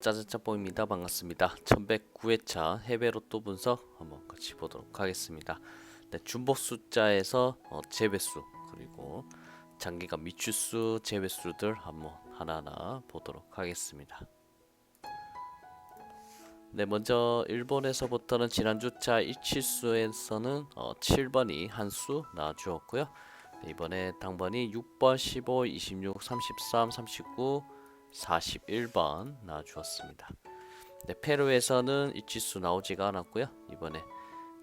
짜자짜보입니다. 반갑습니다. 1109회차 해외 로또 분석 한번 같이 보도록 하겠습니다. 네, 중복 숫자에서 어, 제배수 그리고 장기간 미추수 제배수들 한번 하나하나 보도록 하겠습니다. 네, 먼저 일본에서부터는 지난주차 이치수에서는 어, 7번이 한 수 나와주었고요. 네, 이번에 당번이 6번, 15, 26, 33, 39, 41번 나와주었습니다. 네, 페루에서는 이치수 나오지가 않았고요. 이번에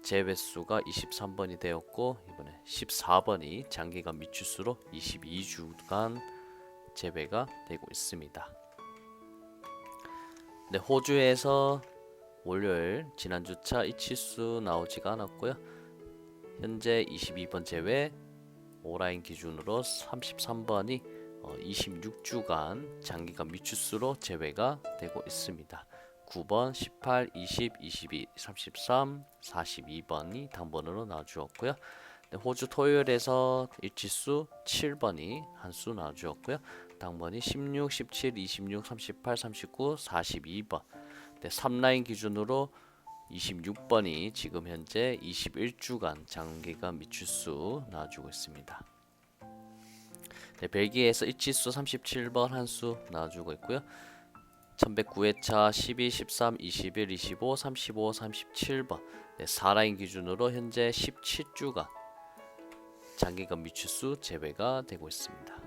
제외수가 23번이 되었고 이번에 14번이 장기간 미추수로 22주간 재배가 되고 있습니다. 네, 호주에서 월요일 지난주차 이치수 나오지가 않았고요. 현재 22번 제외 오라인 기준으로 33번이 어, 26주간 장기간 미추수로 제외가 되고 있습니다. 9번, 18, 20, 22, 33, 42번이 당번으로 나와주었고요. 네, 호주 토요일에서 일치수 7번이 한 수 나와주었고요. 당번이 16, 17, 26, 38, 39, 42번. 네, 3라인 기준으로 26번이 지금 현재 21주간 장기간 미추수 나와주고 있습니다. 네, 벨기에에서 일치수 37번 한 수 나와주고 있고요. 1109회차 12, 13, 21, 25, 35, 37번 네, 4라인 기준으로 현재 17주간 장기간 미추수 재배가 되고 있습니다.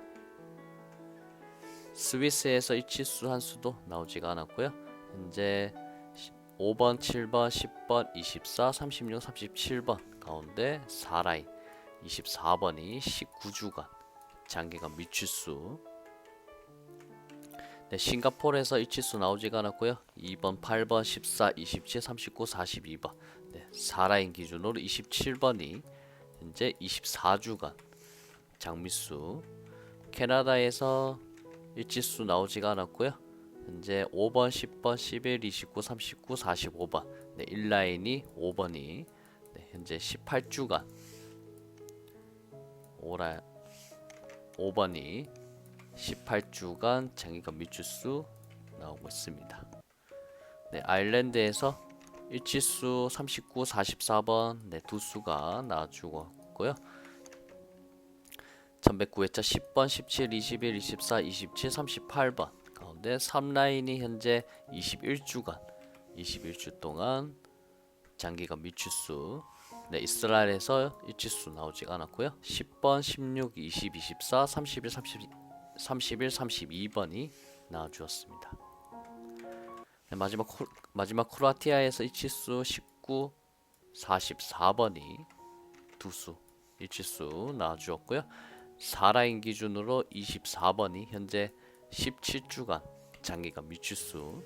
스위스에서 일치수 한 수도 나오지가 않았고요. 현재 5번, 7번, 10번, 24, 36, 37번 가운데 4라인 24번이 19주간 장기간 미추수 네, 싱가포르에서 일치수 나오지가 않았고요. 2번, 8번, 14, 27, 39, 42번 네, 4라인 기준으로 27번이 현재 24주간 장미수 캐나다에서 일치수 나오지가 않았고요. 현재 5번, 10번, 11, 29, 39, 45번 네, 1라인이 5번이 네, 현재 18주간 오라 5번이 18주간 장기간 미추수 나오고 있습니다. 네, 아일랜드에서 일치수 39, 44번 네, 두 수가 나와주고요. 1109회차 10번, 17, 21, 24, 27, 38번 가운데 3라인이 현재 21주간 21주 동안 장기간 미추수 네, 이스라엘에서 일치수 나오지가 않았고요. 10번, 16, 20, 24, 31, 30, 31, 32번이 나와주었습니다. 네, 마지막 코, 마지막 크로아티아에서 일치수 19, 44번이 두 수 일치수 나와주었고요. 4라인 기준으로 24번이 현재 17주간 장기간 미추수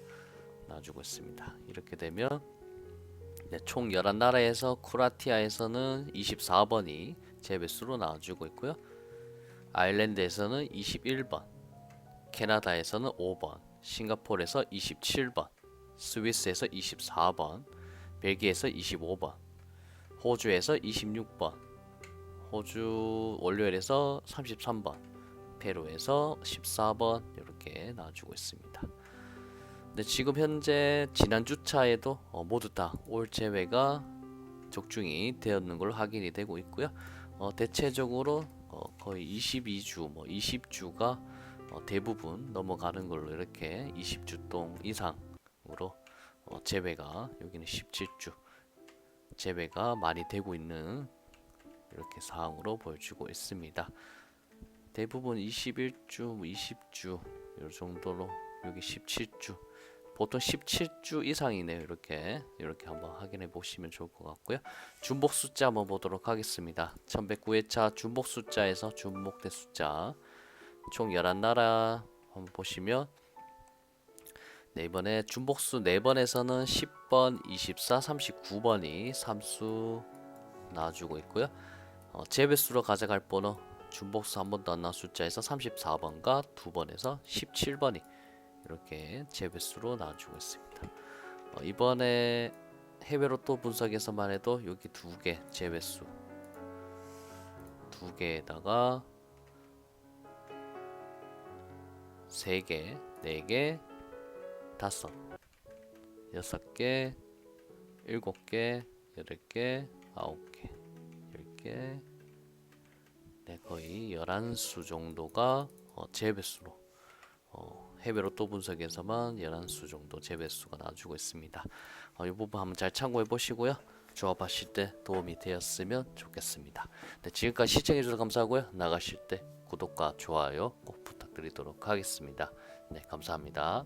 나와주고 있습니다. 이렇게 되면 네, 총 11나라에서 크로아티아에서는 24번이 재배수로 나와주고 있고요. 아일랜드에서는 21번, 캐나다에서는 5번, 싱가포르에서 27번, 스위스에서 24번, 벨기에에서 25번, 호주에서 26번, 호주 월요일에서 33번, 페루에서 14번 이렇게 나와주고 있습니다. 네, 지금 현재 지난 주차에도 어, 모두 다 올 제외가 적중이 되었는 걸로 확인이 되고 있고요. 어, 대체적으로 어, 거의 22주, 뭐 20주가 어, 대부분 넘어가는 걸로 이렇게 20주 동 이상으로 어, 제외가 여기는 17주 제외가 많이 되고 있는 이렇게 사항으로 보여주고 있습니다. 대부분 21주, 20주 이 정도로 여기 17주 보통 17주 이상이네요. 이렇게 이렇게 한번 확인해 보시면 좋을 것 같고요. 중복 숫자 한번 보도록 하겠습니다. 1109회차 중복 숫자에서 중복대 숫자 총 11나라 한번 보시면 네, 이번에 중복수 4번에서는 10번, 24, 39번이 3수 나와주고 있고요. 어, 재배수로 가져갈 번호 중복수 한 번도 안 나온 숫자에서 34번과 2번에서 17번이 이렇게 재배수로 나와주고 있습니다. 어, 이번에 해외로 또 분석에서만 해도 여기 두개 재배수 두 개에다가 세 개, 네 개, 다섯, 여섯 개, 일곱 개, 여덟 개, 아홉 개, 열 개. 네, 거의 11수 정도가 어, 재배수로 어, 해외 로또 분석에서만 11수 정도 재배수가 나와주고 있습니다. 어, 이 부분 한번 잘 참고해 보시고요. 조합하실 때 도움이 되었으면 좋겠습니다. 네, 지금까지 시청해 주셔서 감사하고요. 나가실 때 구독과 좋아요 꼭 부탁드리도록 하겠습니다. 네, 감사합니다.